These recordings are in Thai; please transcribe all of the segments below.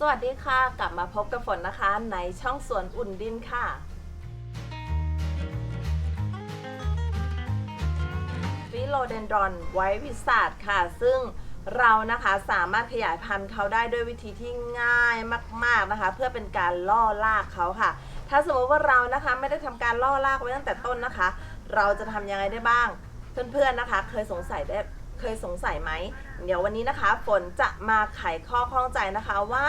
สวัสดีค่ะ กลับมาพบกับฝนนะคะในช่องสวนอุ่นดินค่ะ ฟิโลเดนดรอนไวท์วิสาดค่ะ ซึ่งเรานะคะสามารถขยายพันธุ์เขาได้ด้วยวิธีที่ง่ายมาก ๆนะคะ เพื่อเป็นการล่อลากเขาค่ะ ถ้าสมมติว่าเรานะคะไม่ได้ทำการล่อลากไว้ตั้งแต่ต้นนะคะ เราจะทำยังไงได้บ้าง เพื่อนๆนะคะ เคยสงสัยได้ เคยสงสัยไหม เดี๋ยววันนี้นะคะ ฝนจะมาไขข้อข้องใจนะคะว่า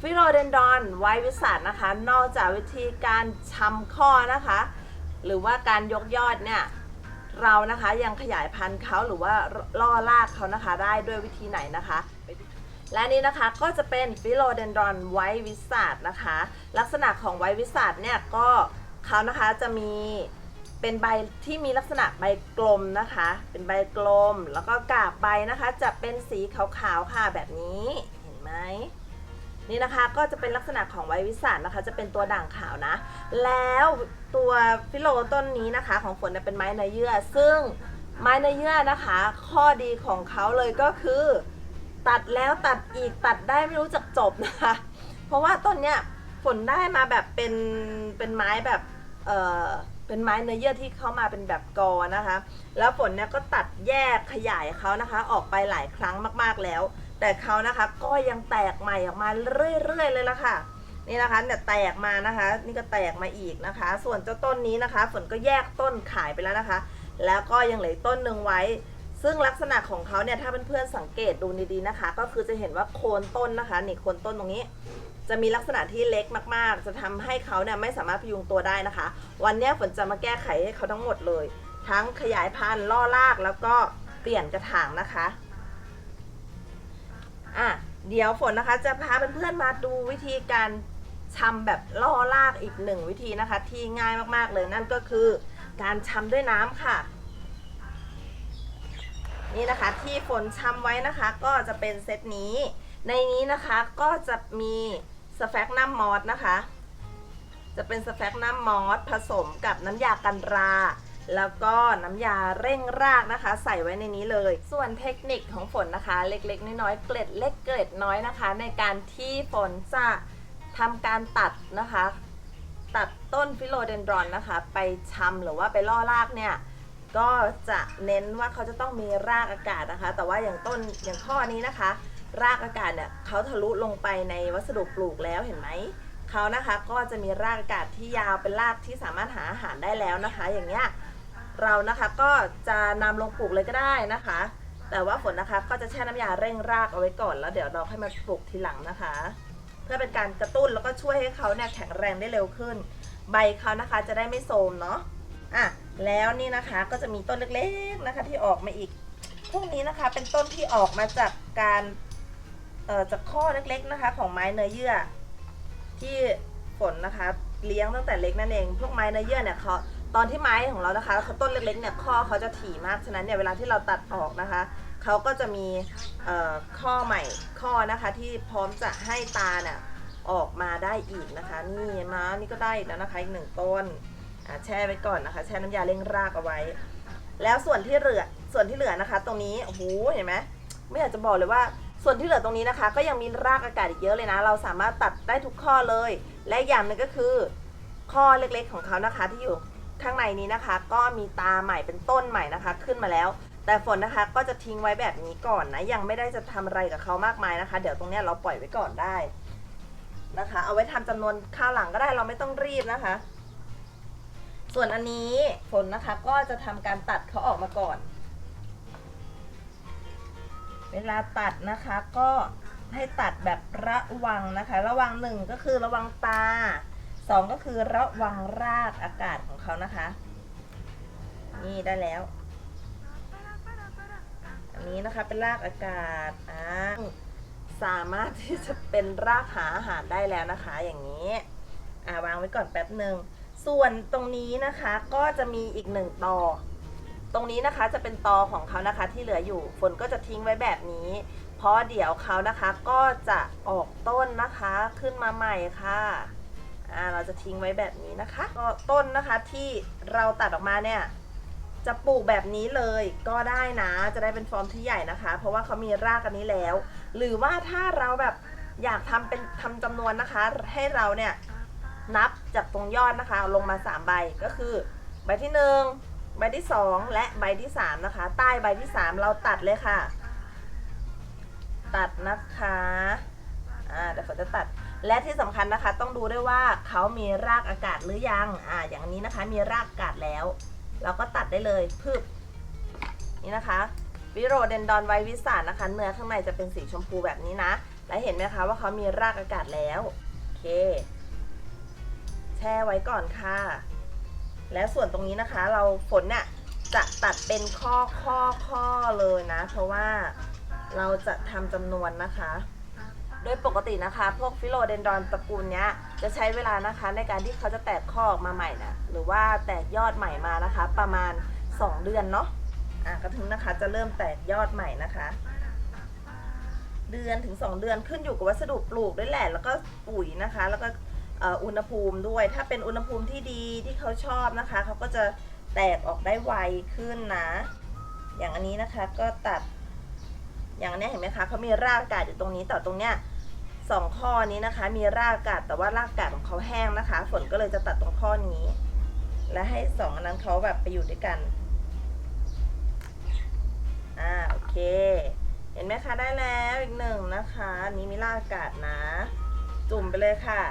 ฟิโลเดนดอนไววิสาดนะคะ นอกจากวิธีการชำข้อนะคะ หรือว่าการยกยอดเนี่ย เรานะคะยังขยายพันธุ์เขาหรือว่าล่อลากเขานะคะได้ด้วยวิธีไหนนะคะ และนี่นะคะก็จะเป็นฟิโลเดนดอนไววิสาดนะคะ ลักษณะของไววิสาดเนี่ยก็เขานะคะจะมี เป็นใบที่มีลักษณะใบกลมนะคะ เป็นใบกลม แล้วก็กาบใบนะคะ จะเป็นสีขาวๆค่ะแบบนี้ เห็นไหมนี่นะคะก็จะเป็นลักษณะของไววิสาดนะคะ จะเป็นตัวด่างขาวนะ แล้วตัวฟิโลต้นนี้นะคะของฝนเนี่ยเป็นไม้เนื้อเยื่อ ซึ่งไม้เนื้อเยื่อนะคะ ข้อดีของเขาเลยก็คือ ตัดแล้วตัดอีกตัดได้ไม่รู้จักจบนะคะ เพราะว่าต้นเนี้ยฝนได้มาแบบเป็นเป็นไม้แบบเออ เป็นไม้เนื้อเยื่อที่เข้ามาเป็นแบบกอนะคะ แล้วฝนเนี่ยก็ตัดแยกขยายเขานะคะ ออกไปหลายครั้งมากๆแล้ว แต่เขานะคะก็ยังแตกใหม่ออกมาเรื่อยๆเลยละค่ะ นี่นะคะเนี่ยแตกมานะคะ นี่ก็แตกมาอีกนะคะ ส่วนเจ้าต้นนี้นะคะ ฝนก็แยกต้นขายไปแล้วนะคะ แล้วก็ยังเหลือต้นหนึ่งไว้ ซึ่งลักษณะของเขาเนี่ยถ้าเพื่อนๆสังเกตดูดีๆนะคะ ก็คือจะเห็นว่าโคนต้นนะคะนี่โคนต้นตรงนี้ จะมีลักษณะที่เล็กมากๆ จะทำให้เขาเนี่ยไม่สามารถพยุงตัวได้นะคะ วันนี้ฝนจะมาแก้ไขให้เขาทั้งหมดเลย ทั้งขยายพันธุ์ล่อรากแล้วก็เปลี่ยนกระถางนะคะอะเดี๋ยวฝนนะคะจะพาเพื่อนๆมาดูวิธีการชำแบบล่อรากอีกหนึ่งวิธีนะคะ ที่ง่ายมากๆเลยนั่นก็คือ การชำด้วยน้ำค่ะ นี่นะคะที่ฝนชำไว้นะคะ ก็จะเป็นเซตนี้ ในนี้นะคะก็จะมี สแฟกนัมมอสนะคะ จะเป็นสแฟกนัมมอสผสมกับน้ำยากันรา แล้วก็น้ำยาเร่งรากนะคะ ใส่ไว้ในนี้เลย ส่วนเทคนิคของฝนนะคะ เล็กๆ น้อยๆเกล็ดเล็กเกล็ดน้อยนะคะ ในการที่ฝนจะทำการตัดนะคะ ตัดต้นฟิโลเดนดรอนนะคะ ไปชำหรือว่าไปล่อรากเนี่ยก็จะเน้นว่าเขาจะต้องมีรากอากาศนะคะ แต่ว่าอย่างต้นอย่างข้อนี้นะคะ รากอากาศเนี่ยเขาทะลุลงไปในวัสดุปลูกแล้วเห็นไหมเขานะคะก็จะมีรากอากาศที่ยาวเป็นรากที่สามารถหาอาหารได้แล้วนะคะ อย่างเงี้ยเรานะคะก็จะนำลงปลูกเลยก็ได้นะคะ แต่ว่าฝนนะคะก็จะแช่น้ำยาเร่งรากเอาไว้ก่อน แล้วเดี๋ยวเราค่อยมาปลูกทีหลังนะคะ เพื่อเป็นการกระตุ้นแล้วก็ช่วยให้เขาเนี่ยแข็งแรงได้เร็วขึ้น ใบเขานะคะจะได้ไม่โทรมเนาะอะแล้วนี่นะคะก็จะมีต้นเล็กๆนะคะที่ออกมาอีกพวกนี้นะคะเป็นต้นที่ออกมาจากการ จากข้อเล็กๆนะคะ ของไม้เนื้อเยื่อ ที่ฝนนะคะ เลี้ยงตั้งแต่เล็กนั่นเอง พวกไม้เนื้อเยื่อเนี่ยเขาตอนที่ไม้ของเรานะคะเขาต้นเล็กๆเนี่ยข้อเขาจะถี่มากฉะนั้นเนี่ยเวลาที่เราตัดออกนะคะเขาก็จะมีข้อใหม่ข้อนะคะที่พร้อมจะให้ตาเนี่ยออกมาได้อีกนะคะ นี่มานี่ก็ได้แล้วนะคะอีกหนึ่งต้นแช่ไว้ก่อนนะคะ แช่น้ำยาเร่งรากเอาไว้ แล้วส่วนที่เหลือส่วนที่เหลือนะคะ ตรงนี้โอ้โหเห็นไหมไม่อยากจะบอกเลยว่า ส่วนที่เหลือตรงนี้นะคะ ก็ยังมีรากอากาศอีกเยอะเลยนะ เราสามารถตัดได้ทุกข้อเลย และอย่างหนึ่งก็คือ ข้อเล็กๆของเขานะคะ ที่อยู่ข้างในนี้นะคะ ก็มีตาใหม่เป็นต้นใหม่นะคะ ขึ้นมาแล้ว แต่ฝนนะคะก็จะทิ้งไว้แบบนี้ก่อนนะ ยังไม่ได้จะทำอะไรกับเขามากมายนะคะ เดี๋ยวตรงนี้เราปล่อยไว้ก่อนได้นะคะ เอาไว้ทำจำนวนข้าวหลังก็ได้เราไม่ต้องรีบนะคะ ส่วนอันนี้ฝนนะคะก็จะทำการตัดเขาออกมาก่อน เวลาตัดนะคะก็ให้ตัดแบบระวังนะคะ ระวังหนึ่งก็คือระวังตาสองก็คือระวังรากอากาศของเขานะคะ นี่ได้แล้ว อันนี้นะคะเป็นรากอากาศอ่าสามารถที่จะเป็นรากหาอาหารได้แล้วนะคะ อย่างนี้อ่าวางไว้ก่อนแป๊บหนึ่งส่วนตรงนี้นะคะก็จะมีอีกหนึ่งต่อ ตรงนี้นะคะจะเป็นตอของเขานะคะที่เหลืออยู่ฝนก็จะทิ้งไว้แบบนี้ เพราะเดี๋ยวเขานะคะก็จะออกต้นนะคะขึ้นมาใหม่ค่ะอ่าเราจะทิ้งไว้แบบนี้นะคะ ก็ต้นนะคะที่เราตัดออกมาเนี่ยจะปลูกแบบนี้เลยก็ได้นะจะได้เป็นฟอร์มที่ใหญ่นะคะ เพราะว่าเขามีรากอันนี้แล้ว หรือว่าถ้าเราแบบอยากทำเป็นทำจำนวนนะคะ ให้เราเนี่ยนับจากตรงยอดนะคะลงมา 3 ใบก็คือ ใบที่ 1 ใบที่ 2 และใบที่ 3 นะคะ ใต้ใบที่ 3 เราตัดเลยค่ะ ตัดนะคะอ่าเดี๋ยวฝนจะตัดและที่สำคัญนะคะ ต้องดูด้วยว่าเขามีรากอากาศหรือยังอ่าอย่างนี้นะคะมีรากอากาศแล้ว เราก็ตัดได้เลยพึบนี่นะคะ วิโรเดนดอนไววิสานนะคะ เนื้อข้างในจะเป็นสีชมพูแบบนี้นะ และเห็นไหมคะว่าเขามีรากอากาศแล้ว โอเค แช่ไว้ก่อนค่ะ และส่วนตรงนี้นะคะ เราฝนเนี่ยจะตัดเป็นข้อข้อข้อเลยนะ เพราะว่าเราจะทำจำนวนนะคะ โดยปกตินะคะ พวกฟิโลเดนดอนตระกูลเนี้ยจะใช้เวลานะคะ ในการที่เขาจะแตกข้อออกมาใหม่นะหรือว่าแตกยอดใหม่มานะคะ ประมาณ 2 เดือนเนาะอะก็ถึงนะคะจะเริ่มแตกยอดใหม่นะคะ เดือนถึง 2 เดือนขึ้นอยู่กับวัสดุปลูกด้วยแหละแล้วก็ปุ๋ยนะคะ แล้วก็ อุณหภูมิด้วย ถ้าเป็นอุณหภูมิที่ดีที่เขาชอบนะคะ เขาก็จะแตกออกได้ไวขึ้นนะ อย่างอันนี้นะคะก็ตัด อย่างนี้เห็นไหมคะเขามีรากกาศอยู่ตรงนี้แต่ตรงเนี้ยสองข้อนี้นะคะ มีรากกาศแต่ว่ารากกาศของเขาแห้งนะคะ ฝนก็เลยจะตัดตรงข้อนี้ และให้สองอันนั้นเขาแบบไปอยู่ด้วยกัน อ่าโอเค เห็นไหมคะได้แล้วอีกหนึ่งนะคะ นี้มีรากกาศนะ จุ่มไปเลยค่ะ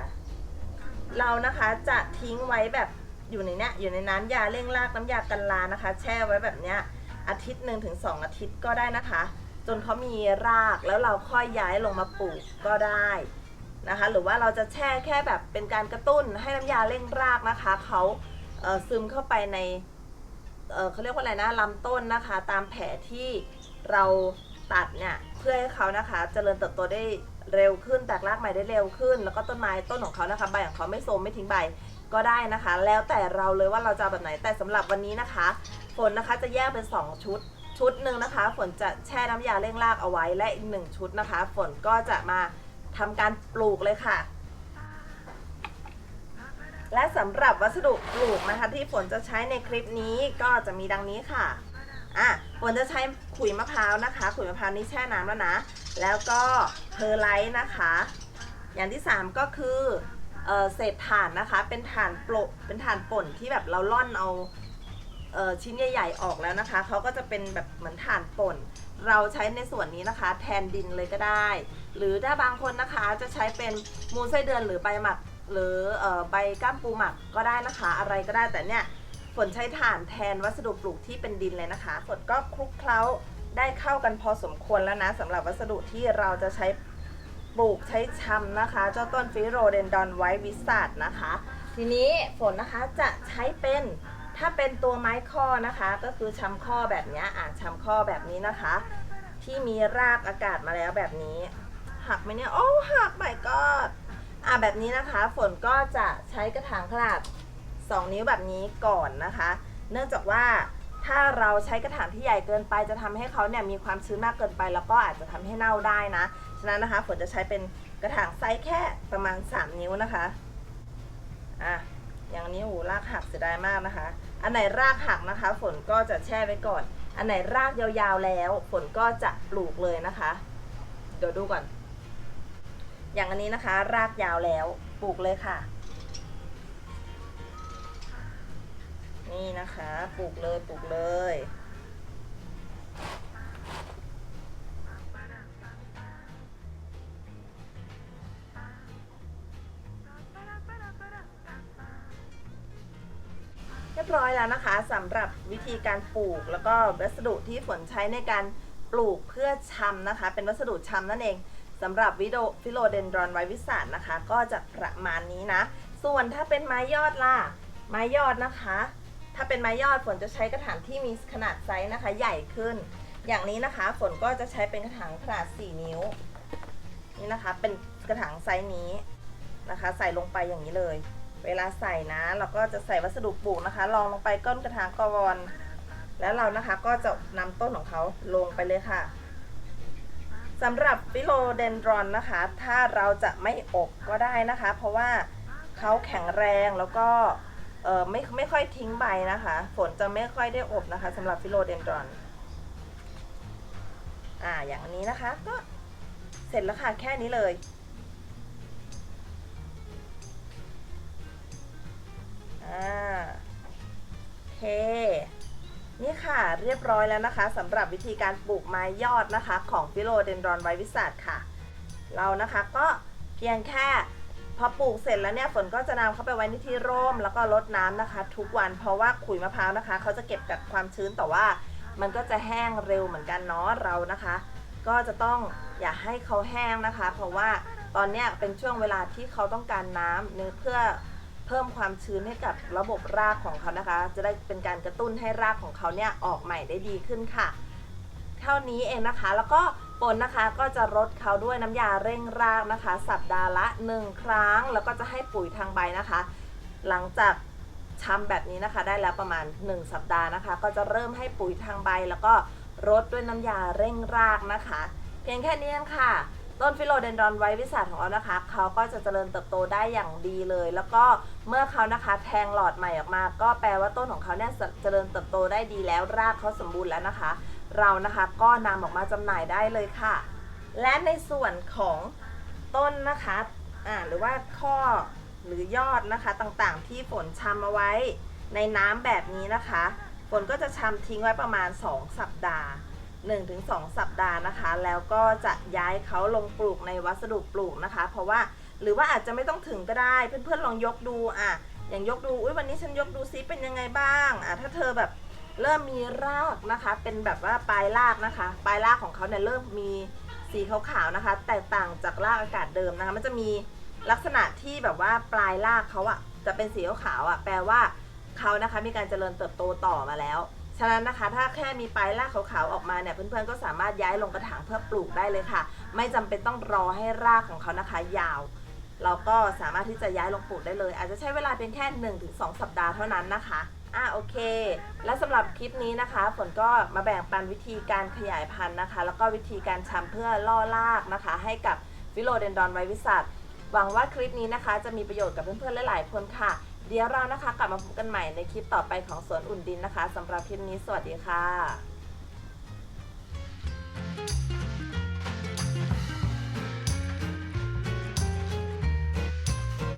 เรานะคะจะทิ้งไว้แบบอยู่ในเนี้ยอยู่ในน้ำยาเร่งรากน้ำยากันลานะคะ แช่ไว้แบบเนี้ยอาทิตย์หนึ่งถึงสองอาทิตย์ก็ได้นะคะ จนเขามีรากแล้วเราค่อยย้ายลงมาปลูกก็ได้นะคะ หรือว่าเราจะแช่แค่แบบเป็นการกระตุ้นให้น้ำยาเร่งรากนะคะเขาเอ่อซึมเข้าไปในเอ่อเขาเรียกว่าอะไรนะลำต้นนะคะ ตามแผลที่เราตัดเนี่ยเพื่อให้เขานะคะเจริญเติบโตได้ เร็วขึ้นแตกรากใหม่ได้เร็วขึ้น แล้วก็ต้นไม้ต้นของเขานะคะใบของเขาไม่โทรมไม่ทิ้งใบก็ได้นะคะ แล้วแต่เราเลยว่าเราจะแบบไหนแต่สำหรับวันนี้นะคะ ฝนนะคะจะแยกเป็น 2 ชุดชุดหนึ่งนะคะ ฝนจะแช่น้ำยาเร่งรากเอาไว้และอีกหนึ่งชุดนะคะ ฝนก็จะมาทำการปลูกเลยค่ะ และสำหรับวัสดุปลูกนะคะที่ฝนจะใช้ในคลิปนี้ก็จะมีดังนี้ค่ะ อะฝนจะใช้ขุยมะพร้าวนะคะ ขุยมะพร้าวนี้แช่น้ำแล้วนะ แล้วก็เพอร์ไลท์นะคะ อย่างที่ 3 ก็คือเออเศษถ่านนะคะ เป็นถ่านโปะเป็นถ่านป่นที่แบบเราล่อนเอาเออชิ้นใหญ่ ๆ ออกแล้วนะคะ เขาก็จะเป็นแบบเหมือนถ่านป่น เราใช้ในส่วนนี้นะคะ แทนดินเลยก็ได้ หรือถ้าบางคนนะคะจะใช้เป็นมูลไส้เดือนหรือใบหมัก หรืออใบก้ามปูหมักก็ได้นะคะ อะไรก็ได้แต่เนี่ย ฝนใช้ถ่านแทนวัสดุปลูกที่เป็นดินเลยนะคะ ฝนก็คลุกเคล้าได้เข้ากันพอสมควรแล้วนะสำหรับวัสดุที่เราจะใช้ปลูกใช้ชำนะคะ เจ้าต้นฟิโรเดนดอนไวท์วิสาดนะคะ ทีนี้ฝนนะคะจะใช้เป็นถ้าเป็นตัวไม้ข้อนะคะ ก็คือชำข้อแบบนี้อ่าชำข้อแบบนี้นะคะ ที่มีรากอากาศมาแล้วแบบนี้ หักไหมเนี่ยโอ้หักไปก็อ่าแบบนี้นะคะ ฝนก็จะใช้กระถางขนาด 2 นิ้วแบบนี้ก่อนนะคะ เนื่องจากว่าถ้าเราใช้กระถางที่ใหญ่เกินไปจะทำให้เขาเนี่ยมีความชื้นมากเกินไป แล้วก็อาจจะทำให้เน่าได้นะ ฉะนั้นนะคะฝนจะใช้เป็นกระถางไซส์แค่ประมาณ 3 นิ้วนะคะอะอย่างนี้โอ้รากหักเสียดายมากนะคะ อันไหนรากหักนะคะ ฝนก็จะแช่ไว้ก่อน อันไหนรากยาวๆแล้ว ฝนก็จะปลูกเลยนะคะ เดี๋ยวดูก่อน อย่างอันนี้นะคะ รากยาวแล้วปลูกเลยค่ะ นี่นะคะปลูกเลยปลูกเลย เรียบร้อยแล้วนะคะสำหรับวิธีการปลูกแล้วก็วัสดุที่ฝนใช้ในการปลูกเพื่อชำนะคะ เป็นวัสดุชำนั่นเองสำหรับวิโดฟิโลเดนดรอนไววิสานนะคะ ก็จะประมาณนี้นะ ส่วนถ้าเป็นไม้ยอดล่ะ ไม้ยอดนะคะ ถ้าเป็นไม้ยอดฝนจะใช้กระถางที่มีขนาดไซส์นะคะ ใหญ่ขึ้น อย่างนี้นะคะ ฝนก็จะใช้เป็นกระถางขนาด 4 นิ้ว นี่นะคะ เป็นกระถางไซส์นี้นะคะ ใส่ลงไปอย่างนี้เลย เวลาใส่นะ เราก็จะใส่วัสดุปลูกนะคะลองลงไปก้นกระถางก่อนแล้วเรานะคะก็จะนำต้นของเขาลงไปเลยค่ะสำหรับฟิโลเดนดรอนนะคะ ถ้าเราจะไม่อบก็ได้นะคะ เพราะว่าเขาแข็งแรงแล้วก็ เออไม่ไม่ค่อยทิ้งใบนะคะ ฝนจะไม่ค่อยได้อบนะคะสำหรับฟิโลเดนดรอน อ่าอย่างนี้นะคะก็เสร็จแล้วค่ะแค่นี้เลย อ่าโอเคนี่ค่ะเรียบร้อยแล้วนะคะสำหรับวิธีการปลูกไม้ยอดนะคะ ของฟิโลเดนดรอนไววิสัตค่ะ เรานะคะก็เพียงแค่ พอปลูกเสร็จแล้วเนี่ยฝนก็จะนำเข้าไปไว้ในที่ร่มแล้วก็รดน้ำนะคะ ทุกวันเพราะว่าขุยมะพร้าวนะคะเขาจะเก็บกับความชื้นแต่ว่า มันก็จะแห้งเร็วเหมือนกันเนาะเรานะคะ ก็จะต้องอย่าให้เขาแห้งนะคะ เพราะว่าตอนเนี้ยเป็นช่วงเวลาที่เขาต้องการน้ำเนื่อเพื่อเพิ่มความชื้นให้กับระบบรากของเขานะคะ จะได้เป็นการกระตุ้นให้รากของเขาเนี่ยออกใหม่ได้ดีขึ้นค่ะ เท่านี้เองนะคะแล้วก็ ปนนะคะก็จะรดเขาด้วยน้ำยาเร่งรากนะคะ สัปดาห์ละ 1 ครั้ง แล้วก็จะให้ปุ๋ยทางใบนะคะ หลังจากชำแบบนี้นะคะได้แล้วประมาณ 1 สัปดาห์นะคะ ก็จะเริ่มให้ปุ๋ยทางใบ แล้วก็รดด้วยน้ำยาเร่งรากนะคะ เพียงแค่นี้เองค่ะ ต้นฟิโลเดนดรอนไววิสัทของเรานะคะ เขาก็จะเจริญเติบโตได้อย่างดีเลย แล้วก็เมื่อเขานะคะแทงหลอดใหม่ออกมา ก็แปลว่าต้นของเขาเนี่ยเจริญเติบโตได้ดีแล้วรากเขาสมบูรณ์แล้วนะคะ เรานะคะก็นำออกมาจำหน่ายได้เลยค่ะ และในส่วนของต้นนะคะอ่าหรือว่าข้อหรือยอดนะคะต่างๆ ที่ฝนชำเอาไว้ในน้ำแบบนี้นะคะ ฝนก็จะชำทิ้งไว้ประมาณ 2 สัปดาห์ 1-2 สัปดาห์นะคะ แล้วก็จะย้ายเขาลงปลูกในวัสดุปลูกนะคะ เพราะว่าหรือว่าอาจจะไม่ต้องถึงก็ได้เพื่อนๆลองยกดูอะอย่างยกดูอุ้ยวันนี้ฉันยกดูซิเป็นยังไงบ้างอะถ้าเธอแบบ เริ่มมีรากนะคะ เป็นแบบว่าปลายรากนะคะ ปลายรากของเขาเนี่ยเริ่มมีสีขาวๆนะคะ แตกต่างจากรากอากาศเดิมนะคะ มันจะมีลักษณะที่แบบว่าปลายรากเขาอะจะเป็นสีขาวๆอะแปลว่าเขานะคะมีการเจริญเติบโตต่อมาแล้ว ฉะนั้นนะคะ ถ้าแค่มีปลายรากขาวๆออกมาเนี่ยเพื่อนๆก็สามารถย้ายลงกระถางเพื่อปลูกได้เลยค่ะ ไม่จำเป็นต้องรอให้รากของเขานะคะ ยาว เราก็สามารถที่จะย้ายลงปลูกได้เลย อาจจะใช้เวลาเพียงแค่ 1-2 สัปดาห์เท่านั้นนะคะ อะโอเค และสำหรับคลิปนี้นะคะ ฝนก็มาแบ่งปันวิธีการขยายพันธุ์นะคะ แล้วก็วิธีการชำเพื่อล่อรากนะคะ ให้กับฟิโลเดนดอนไววิสัทหวังว่าคลิปนี้นะคะ จะมีประโยชน์กับเพื่อนๆหลายๆคนค่ะ เดี๋ยวเรานะคะ กลับมาพบกันใหม่ในคลิปต่อไปของสวนอุ่นดินนะคะสำหรับคลิปนี้สวัสดีค่ะ